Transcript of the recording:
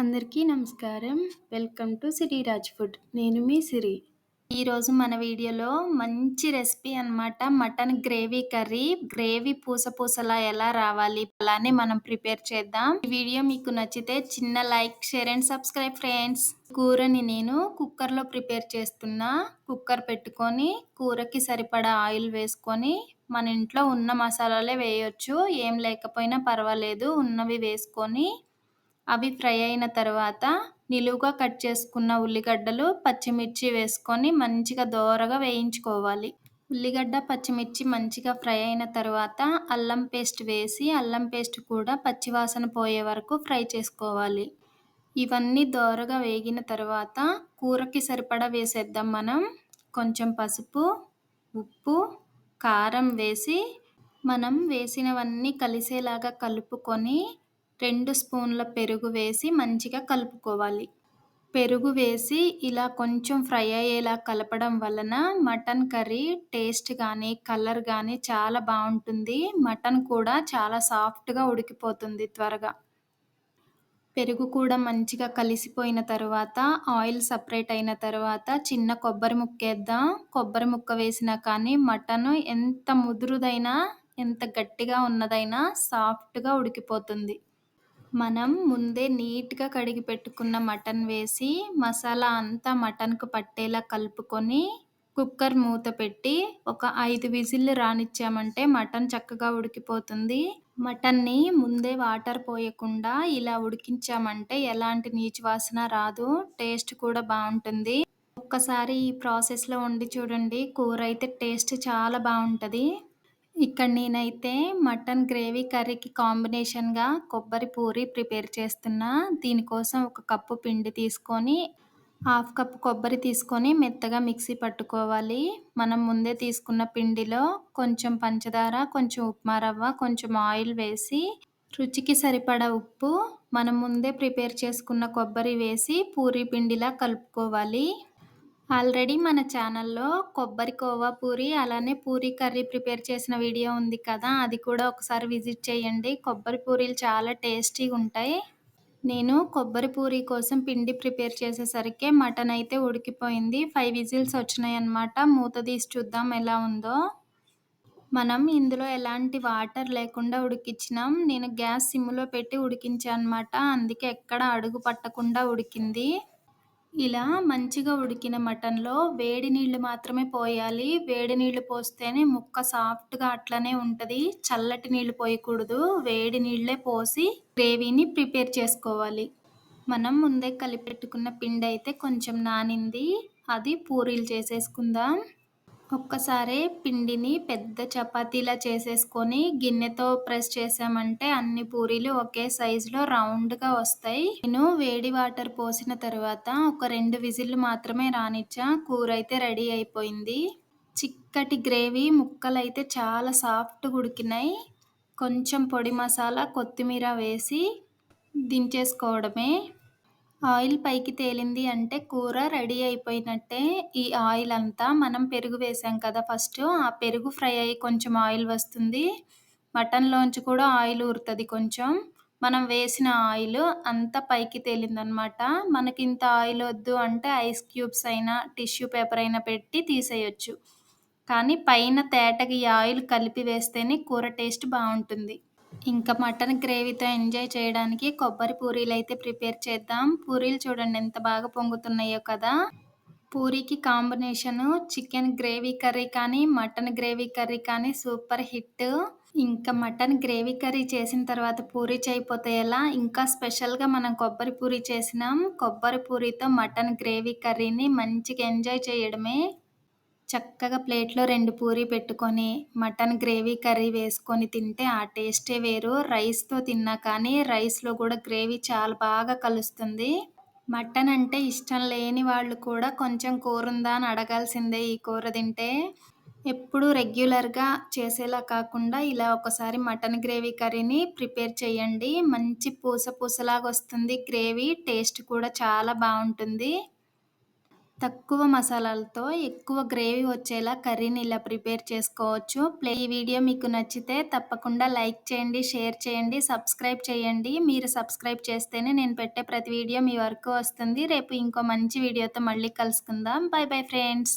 అందరికీ నమస్కారం. Welcome to Siri Raj food. నేను మీ సిరి. ఈరోజు మన వీడియోలో మంచి రెసిపీ అన్నమాట. Mutton gravy curry. గ్రేవీ పూస పూసలా ఎలా రావాలి? అలానే మనం ప్రిపేర్ చేద్దాం. ఈ వీడియో మీకు నచ్చితే చిన్న like share and subscribe friends. కూరని నేను కుక్కర్లో ప్రిపేర్ చేస్తున్నా. కుక్కర్ పెట్టుకొని కూరకి సరిపడా ఆయిల్ వేసుకొని మన ఇంట్లో ఉన్న మసాలాలే వేయొచ్చు. ఏం లేకపోయినా పర్వాలేదు. ఉన్నవి వేసుకొని అవి ఫ్రై అయిన తర్వాత నిలువుగా కట్ చేసుకున్న ఉల్లిగడ్డలు పచ్చిమిర్చి వేసుకొని మంచిగా దోరగా వేయించుకోవాలి. ఉల్లిగడ్డ పచ్చిమిర్చి మంచిగా ఫ్రై అయిన తర్వాత అల్లం పేస్ట్ వేసి అల్లం పేస్ట్ కూడా పచ్చివాసన పోయే వరకు ఫ్రై చేసుకోవాలి. ఇవన్నీ దోరగా వేగిన తర్వాత కూరకి సరిపడా వేసేద్దాం మనం. కొంచెం పసుపు ఉప్పు కారం వేసి మనం వేసినవన్నీ కలిసేలాగా కలుపుకొని రెండు స్పూన్ల పెరుగు వేసి మంచిగా కలుపుకోవాలి. పెరుగు వేసి ఇలా కొంచెం ఫ్రై అయ్యేలా కలపడం వలన మటన్ కర్రీ టేస్ట్ కానీ కలర్ కానీ చాలా బాగుంటుంది. మటన్ కూడా చాలా సాఫ్ట్గా ఉడికిపోతుంది త్వరగా. పెరుగు కూడా మంచిగా కలిసిపోయిన తర్వాత ఆయిల్ సపరేట్ అయిన తర్వాత చిన్న కొబ్బరి ముక్క వేద్దాం. కొబ్బరి ముక్క వేసినా కానీ మటన్ ఎంత ముదురుదైనా ఎంత గట్టిగా ఉన్నదైనా సాఫ్ట్గా ఉడికిపోతుంది. మనం ముందే నీట్గా కడిగి పెట్టుకున్న మటన్ వేసి మసాలా అంతా మటన్కు పట్టేలా కలుపుకొని కుక్కర్ మూత పెట్టి ఒక ఐదు విజిల్లు రానిచ్చామంటే మటన్ చక్కగా ఉడికిపోతుంది. మటన్ని ముందే వాటర్ పోయకుండా ఇలా ఉడికించామంటే ఎలాంటి నీచు వాసన రాదు టేస్ట్ కూడా బాగుంటుంది. ఒక్కసారి ఈ ప్రాసెస్లో వండి చూడండి కూర అయితే టేస్ట్ చాలా బాగుంటుంది. ఇక్కడ నేనైతే మటన్ గ్రేవీ కర్రీకి కాంబినేషన్గా కొబ్బరి పూరి ప్రిపేర్ చేస్తున్నా. దీనికోసం ఒక కప్పు పిండి తీసుకొని హాఫ్ కప్ కొబ్బరి తీసుకొని మెత్తగా మిక్సీ పట్టుకోవాలి. మనం ముందే తీసుకున్న పిండిలో కొంచెం పంచదార కొంచెం ఉప్మా రవ్వ కొంచెం ఆయిల్ వేసి రుచికి సరిపడా ఉప్పు మనం ముందే ప్రిపేర్ చేసుకున్న కొబ్బరి వేసి పూరి పిండిలా కలుపుకోవాలి. ఆల్రెడీ మన ఛానల్లో కొబ్బరి కోవా పూరి అలానే పూరి కర్రీ ప్రిపేర్ చేసిన వీడియో ఉంది కదా అది కూడా ఒకసారి విజిట్ చేయండి. కొబ్బరి పూరీలు చాలా టేస్టీగా ఉంటాయి. నేను కొబ్బరి పూరి కోసం పిండి ప్రిపేర్ చేసేసరికి మటన్ అయితే ఉడికిపోయింది. ఫైవ్ విజిల్స్ వచ్చినాయి అన్నమాట మూత తీసి చూద్దాం ఎలా ఉందో. మనం ఇందులో ఎలాంటి వాటర్ లేకుండా ఉడికించినాం నేను గ్యాస్ సిమ్లో పెట్టి ఉడికించాను అన్నమాట అందుకే ఎక్కడ అడుగు పట్టకుండా ఉడికింది. ఇలా మంచిగా ఉడికిన మటన్లో వేడి నీళ్ళు మాత్రమే పోయాలి. వేడి నీళ్ళు పోస్తేనే ముక్క సాఫ్ట్గా అట్లనే ఉంటుంది. చల్లటి నీళ్ళు పోయకూడదు. వేడి నీళ్ళే పోసి గ్రేవీని ప్రిపేర్ చేసుకోవాలి. మనం ముందే కలిపెట్టుకున్న పిండి అయితే కొంచెం నానింది. అది పూరీలు చేసేసుకుందాం. ఒక్కసారే పిండిని పెద్ద చపాతీలా చేసేసుకొని గిన్నెతో ప్రెస్ చేసామంటే అన్ని పూరీలు ఒకే సైజులో రౌండ్గా వస్తాయి. నేను వేడి వాటర్ పోసిన తర్వాత ఒక రెండు విజిల్లు మాత్రమే రానిచ్చా. కూర అయితే రెడీ అయిపోయింది. చిక్కటి గ్రేవీ ముక్కలు అయితే చాలా సాఫ్ట్గా ఉడికినాయి. కొంచెం పొడి మసాలా కొత్తిమీర వేసి దించేసుకోవడమే. ఆయిల్ పైకి తేలింది అంటే కూర రెడీ అయిపోయినట్టే ఈ ఆయిల్ అంతా మనం పెరుగు వేసాం కదా ఫస్ట్. ఆ పెరుగు ఫ్రై అయ్యి కొంచెం ఆయిల్ వస్తుంది. మటన్లోంచి కూడా ఆయిల్ ఊరుతుంది కొంచెం. మనం వేసిన ఆయిల్ అంతా పైకి తేలిందనమాట. మనకి ఇంత ఆయిల్ వద్దు అంటే ఐస్ క్యూబ్స్ అయినా టిష్యూ పేపర్ అయినా పెట్టి తీసేయొచ్చు. కానీ పైన తేటకి ఈ ఆయిల్ కలిపి వేస్తేనే కూర టేస్ట్ బాగుంటుంది. ఇంకా మటన్ గ్రేవీతో ఎంజాయ్ చేయడానికి కొబ్బరి పూరీలు అయితే ప్రిపేర్ చేద్దాం. పూరీలు చూడండి ఎంత బాగా పొంగుతున్నాయో కదా. పూరీకి కాంబినేషను చికెన్ గ్రేవీ కర్రీ కానీ మటన్ గ్రేవీ కర్రీ కానీ సూపర్ హిట్. ఇంకా మటన్ గ్రేవీ కర్రీ చేసిన తర్వాత పూరీ చేయకపోతే ఎలా ఇంకా స్పెషల్గా మనం కొబ్బరి పూరీ చేసినాం. కొబ్బరి పూరీతో మటన్ గ్రేవీ కర్రీని మంచిగా ఎంజాయ్ చేయడమే. చక్కగా ప్లేట్లో రెండు పూరి పెట్టుకొని మటన్ గ్రేవీ కర్రీ వేసుకొని తింటే ఆ టేస్టే వేరు. రైస్తో తిన్నా కానీ రైస్లో కూడా గ్రేవీ చాలా బాగా కలుస్తుంది. మటన్ అంటే ఇష్టం లేని వాళ్ళు కూడా కొంచెం కూర ఉందా అని అడగాల్సిందే ఈ కూర తింటే. ఎప్పుడు రెగ్యులర్గా చేసేలా కాకుండా ఇలా ఒకసారి మటన్ గ్రేవీ కర్రీని ప్రిపేర్ చేయండి. మంచి పూస పూసలాగా వస్తుంది. గ్రేవీ టేస్ట్ కూడా చాలా బాగుంటుంది. తక్కువ మసాలాలతో ఎక్కువ గ్రేవీ వచ్చేలా కర్రీని ఇలా ప్రిపేర్ చేసుకోవచ్చు. ప్లే ఈ వీడియో మీకు నచ్చితే తప్పకుండా లైక్ చేయండి షేర్ చేయండి సబ్స్క్రైబ్ చేయండి. మీరు సబ్స్క్రైబ్ చేస్తేనే నేను పెట్టే ప్రతి వీడియో మీ వరకు వస్తుంది. రేపు ఇంకో మంచి వీడియోతో మళ్ళీ కలుసుకుందాం. Bye bye friends.